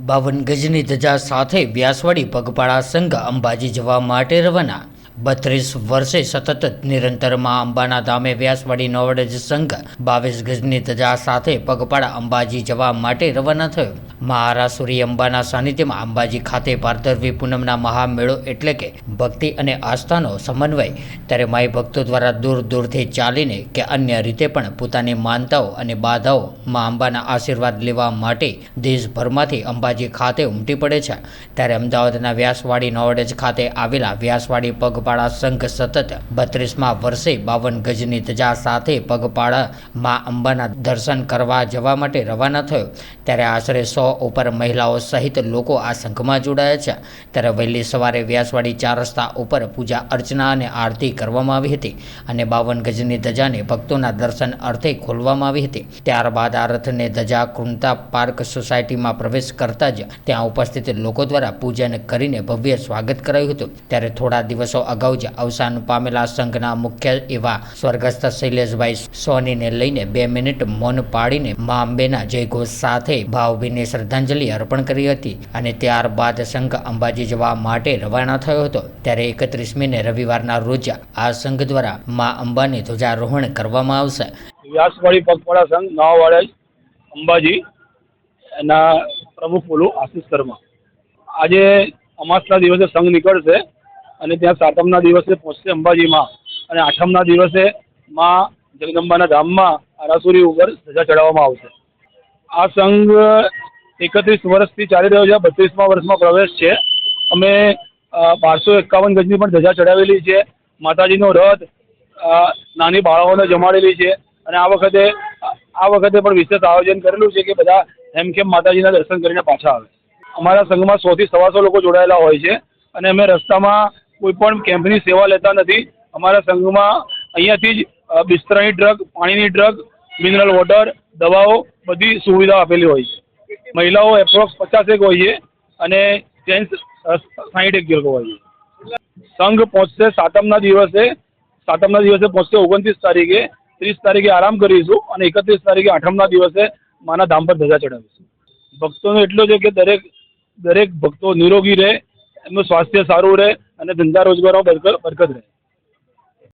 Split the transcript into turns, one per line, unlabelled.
બાવન ગજની ધજા સાથે વ્યાસવાડી પગપાળા સંઘ અંબાજી જવા માટે રવાના. બત્રીસ વર્ષે સતત નિરંતરમાં અંબાના ધામે વ્યાસવાડી નોવડજ સંઘ બાવીસ ગજની ધજા સાથે પગપાળા અંબાજી જવા માટે રવાના થયો. મહારાસુરી અંબાના સાનિધ્યમાં અંબાજી ખાતે ભાદરવી પૂનમના મહામેળો એટલે કે ભક્તિ અને આસ્થાનો સમન્વય. ત્યારે માઈ ભક્તો દ્વારા દૂર દૂરથી ચાલીને કે અન્ય રીતે પણ પોતાની માનતાઓ અને બાધાઓ મા અંબાના આશીર્વાદ લેવા માટે દેશભરમાંથી અંબાજી ખાતે ઉમટી પડે છે. ત્યારે અમદાવાદના વ્યાસવાડી નોવડેજ ખાતે આવેલા વ્યાસવાડી પગપાળા સંઘ સતત બત્રીસમાં વર્ષે બાવન ગજની ધજા સાથે પગપાળા મા અંબાના દર્શન કરવા જવા માટે રવાના થયો. ત્યારે આશરે સો ઉપર મહિલાઓ સહિત લોકો આ સંઘમાં જોડાયા છે. ત્યારે વહેલી સવારે વ્યાસવાડી ચાર રસ્તા ઉપર પૂજા અર્ચના અને આરતી કરવામાં આવી હતી અને બાવન ગજની ધજાને ભક્તોના દર્શન અર્થે ખોલવામાં આવી હતી. ત્યારબાદ આ રથને ધજા કૃંતા પાર્ક સોસાયટીમાં પ્રવેશ કરતા જ ત્યાં ઉપસ્થિત લોકો દ્વારા પૂજન કરીને ભવ્ય સ્વાગત કરાયું હતું. ત્યારે થોડા દિવસો અગાઉ જ અવસાન પામેલા સંઘના મુખ્ય એવા સ્વર્ગસ્થ શૈલેષભાઈ સોનીને લઈને બે મિનિટ મૌન પાડીને મા અંબેના જયઘોષ સાથે ભાવભીની શ્રદ્ધાંજલિ અર્પણ કરી હતી અને ત્યારબાદ સંઘ અંબાજી જવા માટે રવાના થયો હતો. ત્યારે એકત્રીસમીને રવિવારના રોજ આ સંઘ દ્વારા મા અંબાની ધ્વજારોહણ કરવામાં આવશે.
વ્યાસવાડી પગપાળા સંઘ, નવાવાડા અંબાજી, એના પ્રમુખ બોલું, આશિષ શર્મા. આજે અમાસના દિવસે સંઘ નીકળશે અને ત્યાં સાતમના દિવસે પહોંચશે અંબાજીમાં અને આઠમના દિવસે માં જગદંબાના ધામમાં આરાસુરી ઉપર ધજા ચડાવવામાં આવશે. આ સંઘ એકત્રીસ વર્ષથી ચાલી રહ્યો છે બત્રીસમાં વર્ષમાં પ્રવેશ છે. અમે બારસો એકાવન ગજની પણ ધજા ચડાવેલી છે. માતાજીનો રથ નાની બાળાઓને જમાડેલી છે. અને આ વખતે આ વખતે પણ વિશેષ આયોજન કરેલું છે કે બધા હેમખેમ માતાજીના દર્શન કરીને પાછા આવે. અમારા સંઘમાં સોથી સવાસો લોકો જોડાયેલા હોય છે. અને અમે રસ્તામાં કોઈ પણ કેમ્પની સેવા લેતા નથી. અમારા સંઘમાં અહીંયાથી જ બિસ્તરાની ડ્રગ, પાણીની ડ્રગ, મિનરલ વોટર, દવાઓ બધી સુવિધા આપેલી હોય છે. મહિલાઓ એપ્રોક્સ પચાસેક હોય છે અને જેન્ટ્સ સાહીઠેક જેટલો હોય છે. સંઘ પહોંચશે સાતમના દિવસે. સાતમના દિવસે પહોંચશે ઓગણત્રીસ તારીખે. ત્રીસ તારીખે આરામ કરીશું અને એકત્રીસ તારીખે આઠમના દિવસે માના ધામ પર ધજા ચડાવીશું ભક્તોનો એટલો છે કે દરેક દરેક ભક્તો નિરોગી રહે, એમનું સ્વાસ્થ્ય સારું રહે અને ધંધા રોજગારો બરકત રહે.